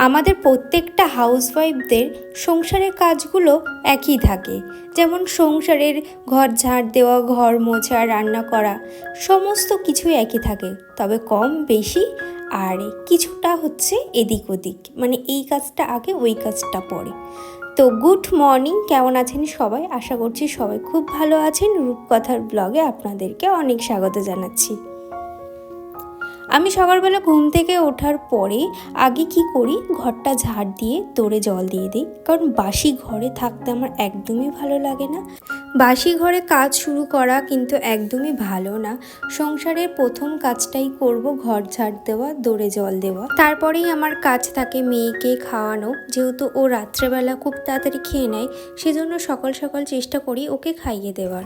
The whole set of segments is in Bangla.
আমাদের প্রত্যেকটা হাউসওয়াইফদের সংসারের কাজগুলো একই থাকে। যেমন সংসারের ঘর ঝাড় দেওয়া, ঘর মোছা, রান্না করা, সমস্ত কিছুই একই থাকে। তবে কম, বেশি আর কিছুটা হচ্ছে এদিক ওদিক। মানে এই কাজটা আগে, ওই কাজটা পরে। তো গুড মর্নিং কেমন আছেন সবাই? আশা করছি সবাই খুব ভালো আছেন। রূপকথার ব্লগে আপনাদেরকে অনেক স্বাগত জানাচ্ছি। আমি সকালবেলা ঘুম থেকে ওঠার পরে আগে কি করি? ঘরটা ঝাড় দিয়ে তোড়ে জল দিয়ে দিই। কারণ বাসি ঘরে থাকতে আমার একদমই ভালো লাগে না। বাসি ঘরে কাজ শুরু করা কিন্তু একদমই ভালো না। সংসারের প্রথম কাজটাই করব ঘর ঝাড় দেওয়া দৌড়ে জল দেওয়া। তারপরেই আমার কাজ থাকে মেয়েকে খাওয়ানো। যেহেতু ও রাত্রেবেলা খুব তাড়াতাড়ি খেয়ে নেয়, সেজন্য সকাল সকাল চেষ্টা করি ওকে খাইয়ে দেওয়ার।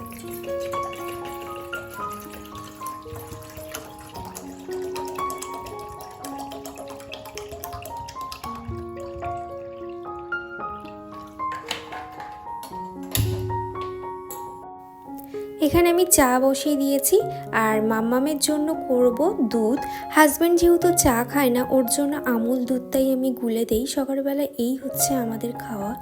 এখানে আমি চা বসিয়ে দিয়েছি আর মাম্মামের জন্য করব দুধ। হাজব্যান্ড যেহেতু চা খায় না, ওর জন্য আমুল দুধটাই আমি গুলে দেই। সকালবেলা এই হচ্ছে আমাদের খাওয়া।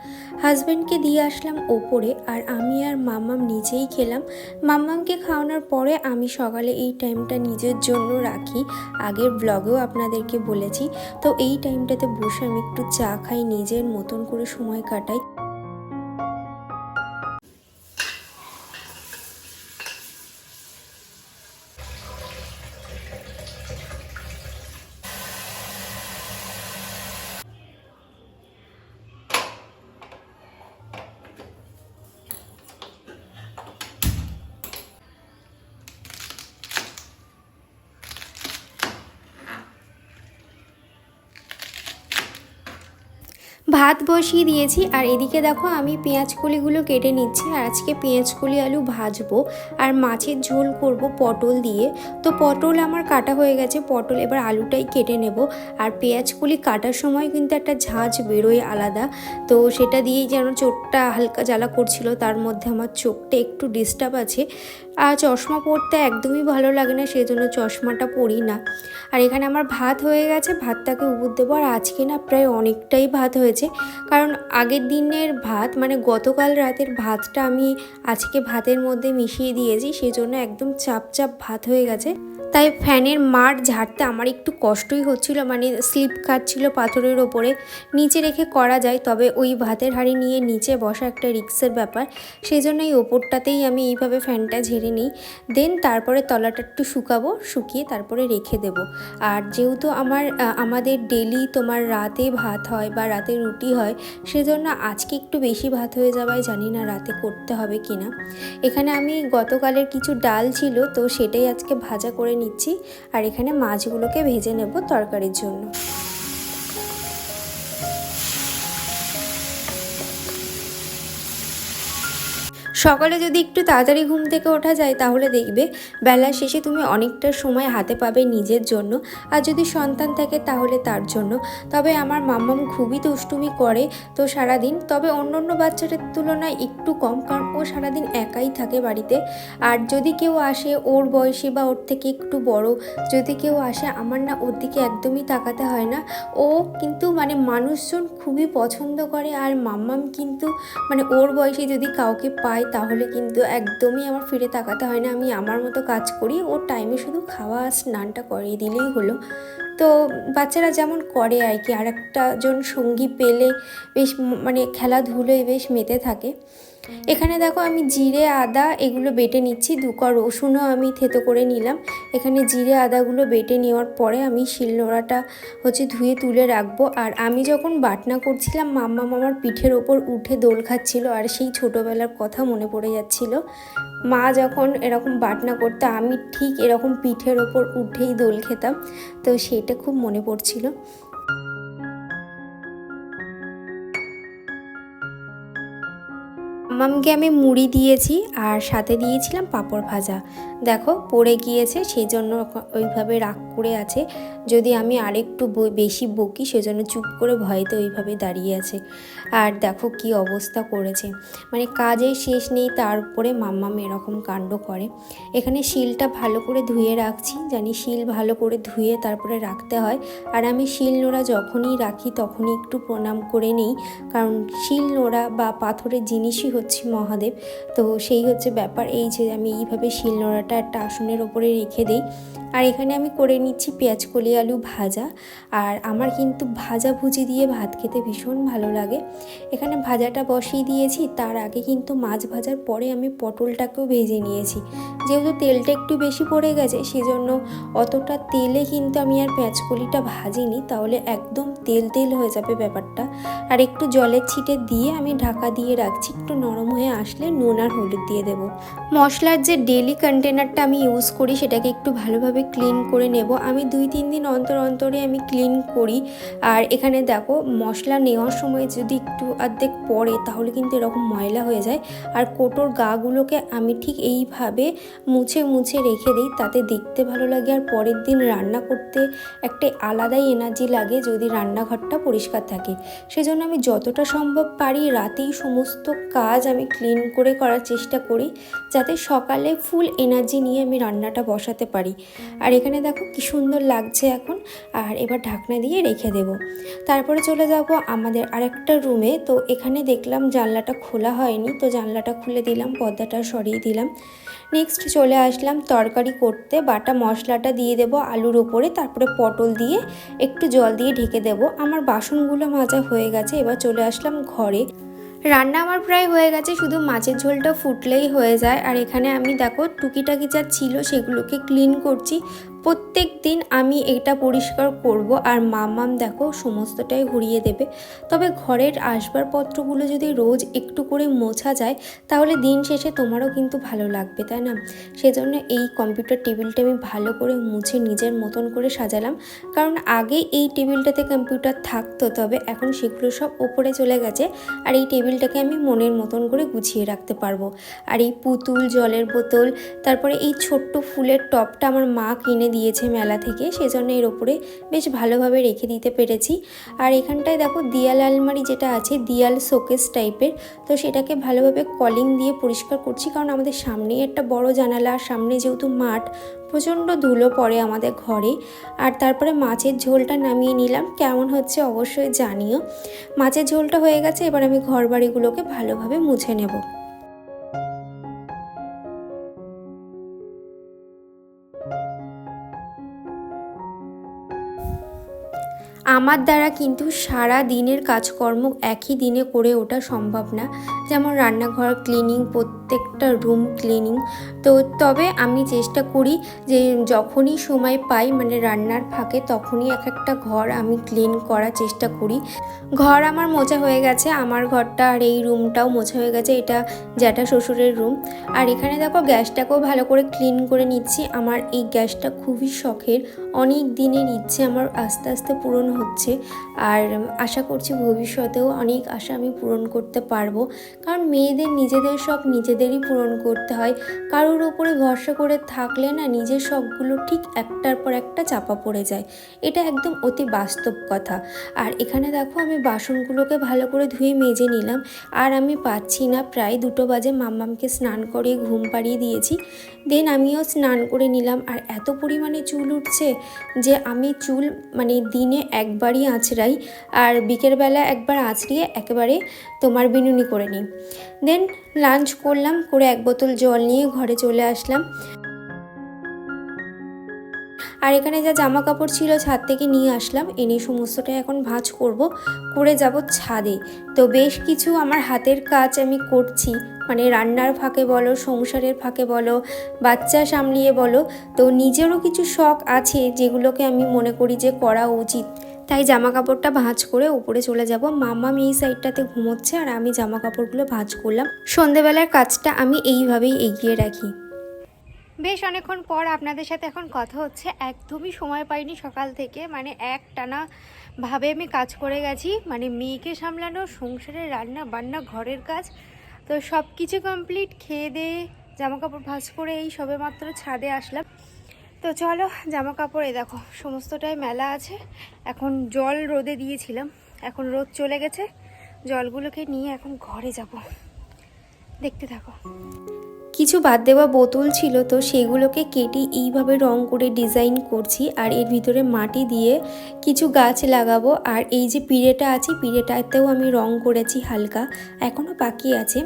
হাজব্যান্ডকে দিয়ে আসলাম ওপরে আর আমি আর মাম্মাম নিজেই খেলাম। মাম্মামকে খাওয়ানোর পরে আমি সকালে এই টাইমটা নিজের জন্য রাখি। আগের ব্লগেও আপনাদেরকে বলেছি। তো এই টাইমটাতে বসে আমি একটু চা খাই, নিজের মতন করে সময় কাটাই। ভাত বসিয়ে দিয়েছি, আর এদিকে দেখো আমি পেঁয়াজ কলিগুলো কেটে নিচ্ছি, আর আজকে পেঁয়াজ কলি আলু ভাজবো, আর মাছের ঝোল করব পটল দিয়ে। তো পটল আমার কাটা হয়ে গেছে, পটল এবার আলুটাই কেটে নেব, আর পেঁয়াজ কলি কাটার সময় কিন্তু একটা ঝাঁঝ বেরোয় আলাদা। তো সেটা দিয়েই যেন চোখটা হালকা জ্বালা করছিল, তার মধ্যে আমার চোখটা একটু ডিস্টার্ব আছে। আর চশমা পরতে একদমই ভালো লাগে না সেই জন্য চশমাটা পরি না। আর এখানে আমার ভাত হয়ে গেছে, ভাতটাকে উবুর দেবো, আর আজকে না প্রায় অনেকটাই ভাত হয়েছে কারণ আগের দিনের ভাত মানে গতকাল রাতের ভাতটা আমি আজকে ভাতের মধ্যে মিশিয়ে দিয়েছি, সেজন্য একদম চাপ চাপ ভাত হয়ে গেছে। তাই ফ্যানের মার ঝাড়তে আমার একটু কষ্টই হচ্ছিল মানে স্লিপ খাচ্ছিল পাথরের ওপরে। নিচে রেখে করা যায়, তবে ওই ভাতের হাঁড়ি নিয়ে নিচে বসা একটা রিক্সের ব্যাপার। সেই জন্য এই ওপরটাতেই আমি এইভাবে ফ্যানটা ঝেড়ে নিই। দেন তারপরে তলাটা একটু শুকাবো, শুকিয়ে তারপরে রেখে দেব। আর যেহেতু আমার আমাদের ডেলি তোমার রাতে ভাত হয় বা রাতে রুটি হয়, সেজন্য আজকে একটু বেশি ভাত হয়ে যাওয়ায় জানি না রাতে করতে হবে কিনা। এখানে আমি গতকালের কিছু ডাল ছিল, তো সেটাই আজকে ভাজা করে নিচ্ছি আর এখানে মাছগুলোকে ভেজে নেব তরকারির জন্য। সকালে যদি একটু তাড়াতাড়ি ঘুম থেকে ওঠা যায় তাহলে দেখবে বেলা শেষে তুমি অনেকটা সময় হাতে পাবে নিজের জন্য। আর যদি সন্তান থাকে তাহলে তার জন্য। তবে আমার মাম্মাম খুবই দুষ্টুমি করে তো সারাদিন। তবে অন্য অন্য বাচ্চাদের তুলনায় একটু কম কারণ ও সারাদিন একাই থাকে বাড়িতে। আর যদি কেউ আসে ওর বয়সী বা ওর থেকে একটু বড়, যদি কেউ আসে আমার না ওর দিকে একদমই তাকাতে হয় না। ও কিন্তু মানে মানুষজন খুবই পছন্দ করে আর মাম্মাম কিন্তু মানে ওর বয়সে যদি কাউকে পায় তাহলে কিন্তু একদমই আমার ফিরে তাকাতে হয় না। আমি আমার মতো কাজ করি ও টাইমে শুধু খাওয়া স্নানটা করিয়ে দিলেই হলো। তো বাচ্চারা যেমন করে আর কি আর একটা জন সঙ্গী পেলে বেশ মানে খেলাধুলোয় বেশ মেতে থাকে। এখানে দেখো আমি জিরে, আদা এগুলো বেটে নিচ্ছি, দু ক রসুনও আমি থেতো করে নিলাম। এখানে জিরে, আদাগুলো বেটে নেওয়ার পরে আমি শিলনোড়াটা হচ্ছে ধুয়ে তুলে রাখব। আর আমি যখন বাটনা করছিলাম, মাম্মা মামার পিঠের ওপর উঠে দোল খাচ্ছিল আর সেই ছোটোবেলার কথা মনে পড়ে যাচ্ছিল। মা যখন এরকম বাটনা করতো, আমি ঠিক এরকম পিঠের ওপর উঠেই দোল খেতাম। তো সেটা খুব মনে পড়ছিল। মামামকে আমি মুড়ি দিয়েছি আর সাথে দিয়েছিলাম পাঁপড় ভাজা। দেখো, পড়ে গিয়েছে সেই জন্য ওইভাবে রাগ করে আছে। যদি আমি আরেকটু বেশি বকি, সেজন্য চুপ করে ভয়তে ওইভাবে দাঁড়িয়ে আছে। আর দেখো কি অবস্থা করেছে। মানে কাজের শেষ নেই, তার উপরে মাম্মাম এরকম কাণ্ড করে। এখানে শিলটা ভালো করে ধুয়ে রাখছি, জানি শিল ভালো করে ধুয়ে তারপরে রাখতে হয়। আর আমি শিল নোড়া যখনই রাখি, তখনই একটু প্রণাম করে নিই। কারণ শিল নোড়া বা পাথরের জিনিসই হচ্ছে মহাদেব। তো সেই হচ্ছে ব্যাপার, এই যে আমি এইভাবে শিলনোড়াটা একটা আসনের ওপরে রেখে দিই। আর এখানে আমি করে নিচ্ছি পেঁয়াজ, কলি, আলু ভাজা। আর আমার কিন্তু ভাজা ভুজি দিয়ে ভাত খেতে ভীষণ ভালো লাগে। এখানে ভাজাটা বসিয়ে দিয়েছি, তার আগে কিন্তু মাছ ভাজার পরে আমি পটলটাকেও ভেজে নিয়েছি। যেহেতু তেলটা একটু বেশি পড়ে গেছে, সেজন্য অতটা তেলে কিন্তু আমি আর পেঁয়াজ, কলিটা ভাজিনি। তাহলে একদম তেল তেল হয়ে যাবে ব্যাপারটা। আর একটু জলের ছিটে দিয়ে আমি ঢাকা দিয়ে রাখছি, একটু নরম হয়ে আসলে নুন আর হলুদ দিয়ে দেবো। মশলার যে ডেলি কন্টেনারটা আমি ইউজ করি, সেটাকে একটু ভালোভাবে ক্লিন করে নেব। আমি দুই, তিন দিন অন্তর অন্তরে আমি ক্লিন করি। আর এখানে দেখো, মশলা নেওয়ার সময় যদি একটু অর্ধেক পড়ে, তাহলে কিন্তু এরকম ময়লা হয়ে যায়। আর কোটোর গাগুলোকে আমি ঠিক এইভাবে মুছে মুছে রেখে দিই, তাতে দেখতে ভালো লাগে। আর পরের দিন রান্না করতে একটা আলাদাই এনার্জি লাগে, যদি রান্নাঘরটা পরিষ্কার থাকে। সেজন্য আমি যতটা সম্ভব পারি, রাতেই সমস্ত কাজ আমি ক্লিন করে করার চেষ্টা করি যাতে সকালে ফুল এনার্জি নিয়ে আমি রান্নাটা বসাতে পারি। আর এখানে দেখো কি সুন্দর লাগছে এখন। আর এবার ঢাকনা দিয়ে রেখে দেব। তারপরে চলে যাব আমাদের আরেকটা রুমে। তো এখানে দেখলাম জানলাটা খোলা হয়নি। তো জানলাটা খুলে দিলাম, পর্দাটা সরিয়ে দিলাম। নেক্সট চলে আসলাম তরকারি করতে। বাটা মশলাটা দিয়ে দেব আলুর ওপরে। তারপরে পটল দিয়ে একটু জল দিয়ে ঢেকে দেব। আমার বাসনগুলো মাজা হয়ে গেছে। এবার চলে আসলাম ঘরে। রান্না আমার প্রায় হয়ে গেছে, শুধু মাছের ঝোলটা ফুটলেই হয়ে যায়। আর এখানে আমি দেখো টুকিটাকি যা ছিল সেগুলোকে ক্লিন করছি। প্রত্যেক দিন আমি এটা পরিষ্কার করব আর মামাম দেখো সমস্তটাই ঘুরিয়ে দেবে। তবে ঘরের আসবাবপত্রগুলো যদি রোজ একটু করে মোছা যায়, তাহলে দিন শেষে তোমারও কিন্তু ভালো লাগবে, তাই না? সেজন্য এই কম্পিউটার টেবিলটা আমি ভালো করে মুছে নিজের মতন করে সাজালাম। কারণ আগে এই টেবিলটাতে কম্পিউটার থাকতো, তবে এখন সেগুলো সব ওপরে চলে গেছে আর এই টেবিলটাকে আমি মনের মতন করে গুছিয়ে রাখতে পারব। আর এই পুতুল, জলের বোতল, তারপরে এই ছোট্ট ফুলের টপটা আমার মা কিনে দিয়েছে মেলা থেকে, সেজন্য এর ওপরে বেশ ভালোভাবে রেখে দিতে পেরেছি। আর এখানটায় দেখো দিয়াল আলমারি যেটা আছে, দিয়াল শোকেস টাইপের, তো সেটাকে ভালোভাবে কলিং দিয়ে পরিষ্কার করছি, কারণ আমাদের সামনেই একটা বড় জানালা, আর সামনে যেহেতু মাঠ, প্রচণ্ড ধুলো পড়ে আমাদের ঘরে। আর তারপরে মাছের ঝোলটা নামিয়ে নিলাম, কেমন হচ্ছে অবশ্যই জানিও। মাছের ঝোলটা হয়ে গেছে, এবার আমি ঘর বাড়িগুলোকে ভালোভাবে মুছে নেব। আমার দ্বারা কিন্তু সারা দিনের কাজকর্ম একই দিনে করে ওঠা সম্ভব না। যেমন রান্নাঘর ক্লিনিং প্রত্যেকটা রুম ক্লিনিং তো তবে আমি চেষ্টা করি যে যখনই সময় পাই মানে রান্নার ফাঁকে তখনই এক একটা ঘর আমি ক্লিন করার চেষ্টা করি। ঘর আমার মোছা হয়ে গেছে, আমার ঘরটা আর এই রুমটাও মোছা হয়ে গেছে, এটা জ্যাঠা শ্বশুরের রুম আর এখানে দেখো গ্যাসটাকেও ভালো করে ক্লিন করে নিচ্ছি। আমার এই গ্যাসটা খুবই শখের, অনেক দিনের ইচ্ছে আমার আস্তে আস্তে পূরণ হচ্ছে। আর আশা করছি ভবিষ্যতেও অনেক আশা আমি পূরণ করতে পারব। কারণ মেয়েদের নিজেদের সব নিজেদেরই পূরণ করতে হয়। কারোর ওপরে ভরসা করে থাকলে না নিজের সবগুলো ঠিক একটার পর একটা চাপা পড়ে যায়। এটা একদম অতি বাস্তব কথা। আর এখানে দেখো আমি বাসনগুলোকে ভালো করে ধুয়ে মেজে নিলাম। আর আমি পাচ্ছি না, প্রায় দুটো বাজে মাম্মামকে স্নান করিয়ে ঘুম পাড়িয়ে দিয়েছি। দেন আমিও স্নান করে নিলাম। আর এত পরিমাণে চুল উঠছে যে আমি চুল মানে দিনে একবারই আঁচড়াই আর বিকেলবেলা একবার আঁচড়িয়ে একেবারে তোমার বিনুনি করে নিই। দেন লাঞ্চ করলাম, করে এক বোতল জল নিয়ে ঘরে চলে আসলাম। আর এখানে যা জামা কাপড় ছিল ছাদ থেকে নিয়ে আসলাম এনে সমস্তটাই এখন ভাঁজ করব, করে যাব ছাদে। তো বেশ কিছু আমার হাতের কাজ আমি করছি মানে রান্নার ফাঁকে বলো, সংসারের ফাঁকে বলো, বাচ্চা সামলিয়ে বলো। তো নিজেরও কিছু শখ আছে যেগুলোকে আমি মনে করি যে করা উচিত। তাই জামা কাপড়টা ভাঁজ করে উপরে চলে যাব। মাম্মাম এই সাইডটাতে ঘুমোচ্ছে আর আমি জামা কাপড়গুলো ভাঁজ করলাম। সন্ধেবেলার কাজটা আমি এইভাবেই এগিয়ে রাখি। বেশ অনেকক্ষণ পর আপনাদের সাথে এখন কথা হচ্ছে। একদমই সময় পাইনি সকাল থেকে। মানে এক টানা ভাবে আমি কাজ করে গেছি। মানে মেয়েকে সামলানো, সংসারের রান্না বান্না, ঘরের কাজ। তো সব কিছু কমপ্লিট খেয়ে দিয়ে জামা কাপড় ভাঁজ করে এই সবে মাত্র ছাদে আসলাম। তো চলো জামা কাপড় দেখো, সমস্তটাই মেলা আছে। এখন জল রোদে দিয়েছিলাম, এখন রোদ চলে গেছে। জলগুলোকে নিয়ে এখন ঘরে যাব। দেখতে থাকো। কিছু বাদ দেওয়া বোতল ছিল, তো সেগুলোকে কেটে এইভাবে রং করে ডিজাইন করছি, আর এর ভিতরে মাটি দিয়ে কিছু গাছ লাগাবো। আর এই যে পিড়েটা আছে, পিড়েটাতেও আমি রং করেছি হালকা এখনও বাকি আছে।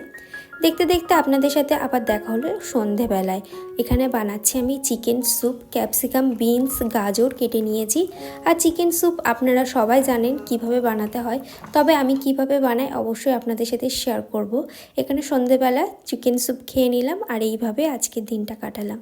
দেখতে দেখতে আপনাদের সাথে আবার দেখা হলো সন্ধেবেলায়। এখানে বানাচ্ছি আমি চিকেন স্যুপ, ক্যাপসিকাম, বিনস, গাজর কেটে নিয়েছি। আর চিকেন স্যুপ আপনারা সবাই জানেন কীভাবে বানাতে হয়। তবে আমি কীভাবে বানাই অবশ্যই আপনাদের সাথে শেয়ার করব। এখানে সন্ধেবেলা চিকেন স্যুপ খেয়ে নিলাম আর এইভাবে আজকের দিনটা কাটালাম।